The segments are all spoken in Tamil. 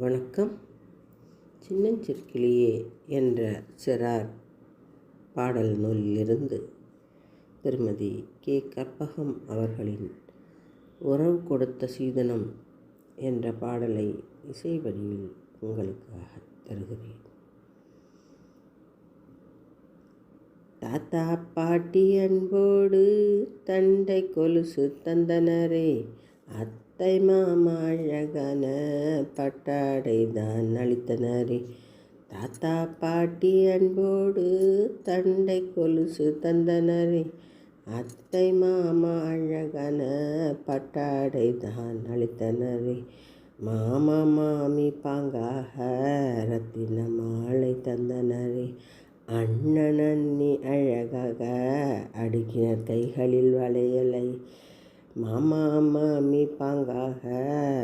வணக்கம். சின்னஞ்சிற்கிளியே என்ற சிறார் பாடல் நூலிலிருந்து திருமதி கே. கற்பகம் அவர்களின் உறவு கொடுத்த சீதனம் என்ற பாடலை இசை வடிவில் உங்களுக்காக தருகிறேன். தாத்தா பாட்டி அன்போடு தண்டை கொலுசு தந்தனரே அத் தத்தை மாமாழகன பட்டாடை தான் அளித்தனரே. தாத்தா பாட்டி அன்போடு தண்டை கொலுசு தந்தனரே. அத்தை மாமா அழகன பட்டாடை தான் அளித்தனரே. மாமா மாமி பாங்காக ரத்தின மாலை தந்தனரே. அண்ணன் அண்ணி அழகாக அடுக்கினர் கைகளில் வளையலை. மாமா மாமி பாங்காக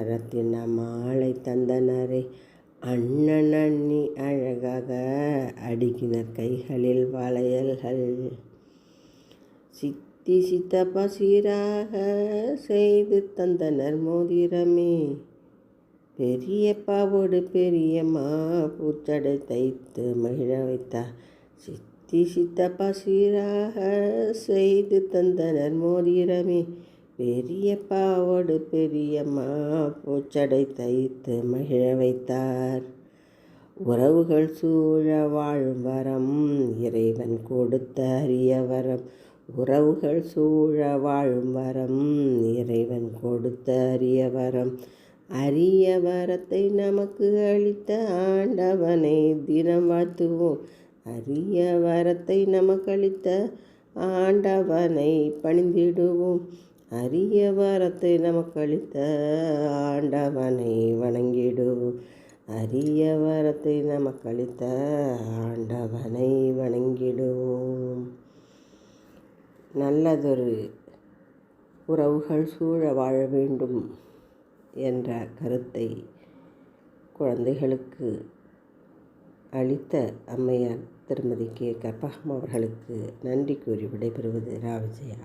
ரத்தின மாலை தந்தனரே. அண்ணன் அண்ணி அழகாக அடுக்கினர் கைகளில் வளையல்கள். சித்தி சித்தப்பா சீராக செய்து தந்தனர் மோதிரமே. பெரியப்பாவோடு பெரியம்மா பூச்சடை தைத்து மகிழ வைத்தார். சித்தி சித்தப்பா சீராக செய்து தந்தனர் மோதிரமே. பெரிய பாவோடு பெரியம்மா பூச்சடை தைத்து மகிழ வைத்தார். உறவுகள் சூழ வாழும் வரம் இறைவன் கொடுத்த அரிய வரம் உறவுகள் சூழ வாழும் வரம் இறைவன் கொடுத்த அரிய வரம் அரிய வரத்தை நமக்கு அளித்த ஆண்டவனை தினம் வாழ்த்துவோம். அரிய வரத்தை நமக்கு அளித்த ஆண்டவனை பணிந்திடுவோம். அரிய வரத்தை நமக்கு அளித்த ஆண்டவனை வணங்கிடுவோம் அரிய வரத்தை நமக்கு அளித்த ஆண்டவனை வணங்கிடுவோம் நல்லதொரு உறவுகள் சூழ வாழ வேண்டும் என்ற கருத்தை குழந்தைகளுக்கு அளித்த அம்மையார் திருமதி கே. கற்பகம் அவர்களுக்கு நன்றி கூறி விடைபெறுவது ராவிஜயா.